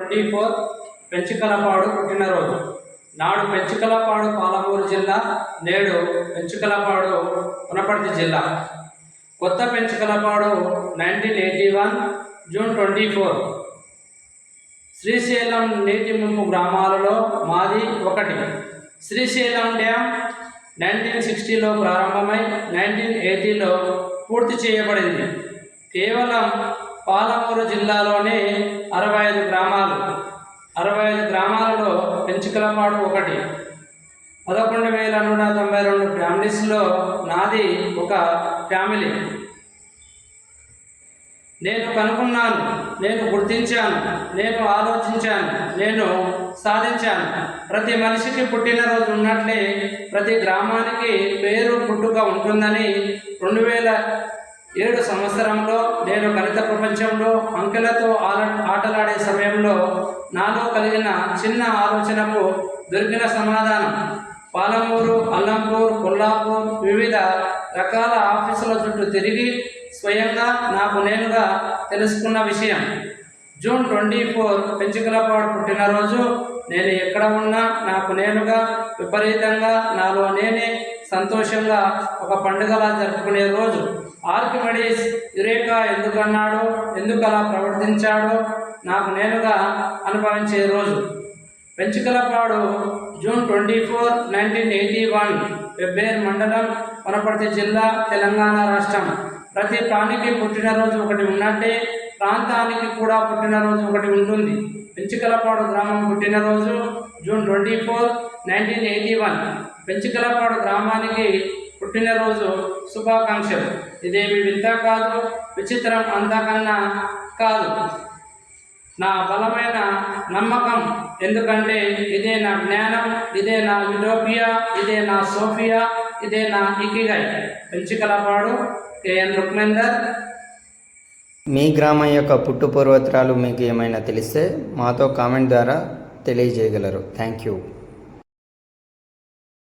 Twenty four Penchukalapadu పుట్టినరోజు. నాడు పెంచుకలపాడు పాలమూరు జిల్లా నేడు పెంచుకలపాడు వనపర్తి జిల్లా. కొత్త Penchukalapadu nineteen eighty one June twenty four. Srisailam నీటి ముంపు గ్రామాలలో మాది ఒకటి. శ్రీశైలం డ్యామ్ నైన్టీన్ సిక్స్టీలో ప్రారంభమై నైన్టీన్ ఎయిటీలో పూర్తి చేయబడింది. కేవలం పాలమూరు జిల్లాలోనే అరవై ఐదు గ్రామాలు గ్రామాలలో ఒకటి. పదకొండు వేల నూట తొంభై రెండు ఫ్యామిలీస్లో నాది ఒక ఫ్యామిలీ. నేను కనుగొన్నాను నేను గుర్తించాను నేను ఆలోచించాను నేను సాధించాను. ప్రతి మనిషికి పుట్టినరోజు ఉన్నట్లే ప్రతి గ్రామానికి పేరు పుట్టుక ఉంటుందని రెండు వేల ఏడు సంవత్సరంలో నేను గణిత ప్రపంచంలో అంకెలతో ఆల ఆటలాడే సమయంలో నాలో కలిగిన చిన్న ఆలోచనకు దొరికిన సమాధానం. పాలమూరు అల్లంపూర్ కొల్లాపూర్ వివిధ రకాల ఆఫీసుల చుట్టూ తిరిగి స్వయంగా నాకు నేనుగా తెలుసుకున్న విషయం. జూన్ ట్వంటీ ఫోర్ పెంచుకలపాడు పుట్టినరోజు నేను ఎక్కడ ఉన్నా నాకు నేనుగా విపరీతంగా నాలో నేనే సంతోషంగా ఒక పండుగలా జరుపుకునే రోజు ఆర్కిమెడీస్ యురేకా ఎందుకన్నాడో ఎందుకు అలా ప్రవర్తించాడో నాకు నేనుగా అనుభవించే రోజు. Penchukalapadu June twenty four nineteen eighty one వెబ్బేర్ మండలం వనపర్తి జిల్లా తెలంగాణ రాష్ట్రం. ప్రతి ప్రాణికి పుట్టినరోజు ఒకటి ఉన్నట్టే ప్రాంతానికి కూడా పుట్టినరోజు ఒకటి ఉంటుంది. పెంచికలపాడు గ్రామం పుట్టినరోజు June twenty four nineteen eighty one. Penchikalapadu గ్రామానికి పుట్టినరోజు శుభాకాంక్షలు. ఇదేమి వింత కాదు విచిత్రం అంతకన్నా కాదు. నా బలమైన నమ్మకం ఎందుకంటే ఇదే నా జ్ఞానం ఇదే నా యుటోపియా ఇదే నా సోఫియా ఇదే నా ఇకిగై. పెంచికలపాడు కేఎన్ రుక్మేందర్ మీ గ్రామం యొక్క పుట్టు పూర్వత్రాలు మీకు ఏమైనా తెలిస్తే మాతో కామెంట్ ద్వారా తెలియజేయగలరు. Thank you.